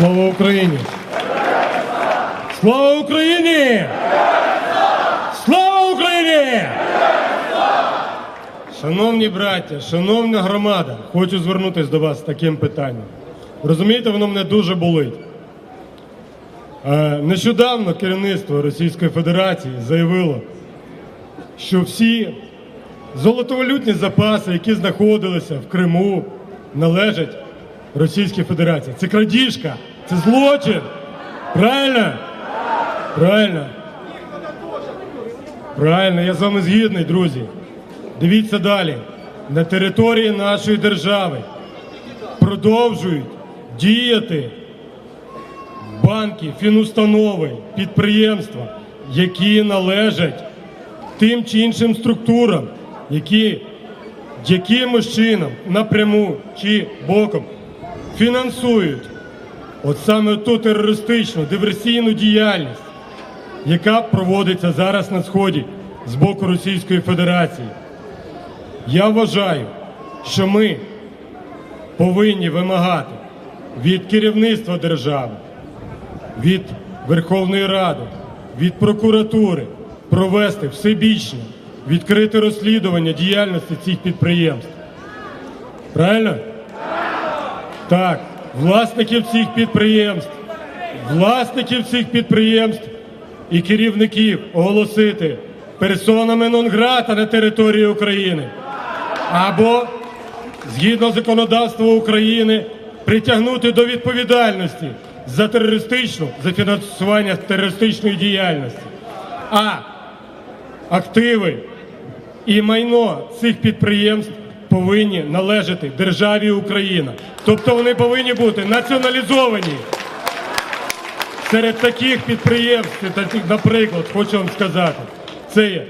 Слава Україні! Слава Україні! Слава Україні! Шановні браття, шановна громада, хочу звернутися до вас з таким питанням. Розумієте, воно мене дуже болить. Е, Нещодавно керівництво Російської Федерації заявило, що всі золотовалютні запаси, які знаходилися в Криму, належать Російській Федерації. Це крадіжка, це злочин. Правильно? Правильно. Правильно, я з вами згідний, друзі. Дивіться далі. На території нашої держави продовжують діяти банки, фінустанови, підприємства, які належать тим чи іншим структурам, які якимось чином напряму чи боком фінансують от саме ту терористичну диверсійну діяльність, яка проводиться зараз на сході з боку Російської Федерації. Я вважаю, що ми повинні вимагати від керівництва держави, від Верховної Ради, від прокуратури провести всебічне, відкрите розслідування діяльності цих підприємств. Правильно? Так, власників цих підприємств, власників цих підприємств і керівників оголосити персонами нон-грата на території України або згідно законодавства України притягнути до відповідальності за терористичну за фінансування терористичної діяльності. А активи і майно цих підприємств повинні належати державі Україна. Тобто вони повинні бути націоналізовані. Серед таких підприємств, таких, наприклад, хочу вам сказати, це є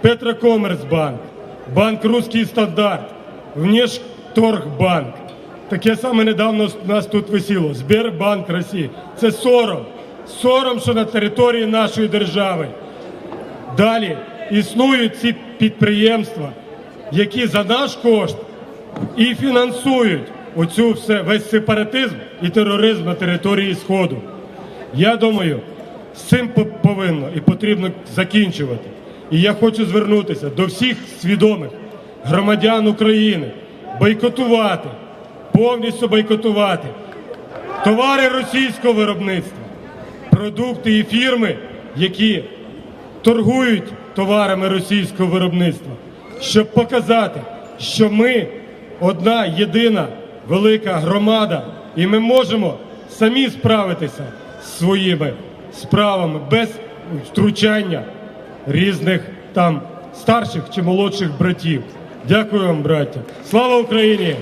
Петрокомерцбанк, Банк Руський Стандарт, Внешторгбанк. Таке саме недавно нас тут висіло. Сбербанк Росії. Це сором. Сором, що на території нашої держави. Далі існують ці підприємства, які за наш кошт і фінансують оцю все весь сепаратизм і тероризм на території Сходу. Я думаю, з цим повинно і потрібно закінчувати. І я хочу звернутися до всіх свідомих громадян України бойкотувати, повністю бойкотувати товари російського виробництва, продукти і фірми, які торгують товарами російського виробництва, щоб показати, що ми одна єдина велика громада, і ми можемо самі справитися з своїми справами без втручання різних там старших чи молодших братів. Дякую вам, браття. Слава Україні!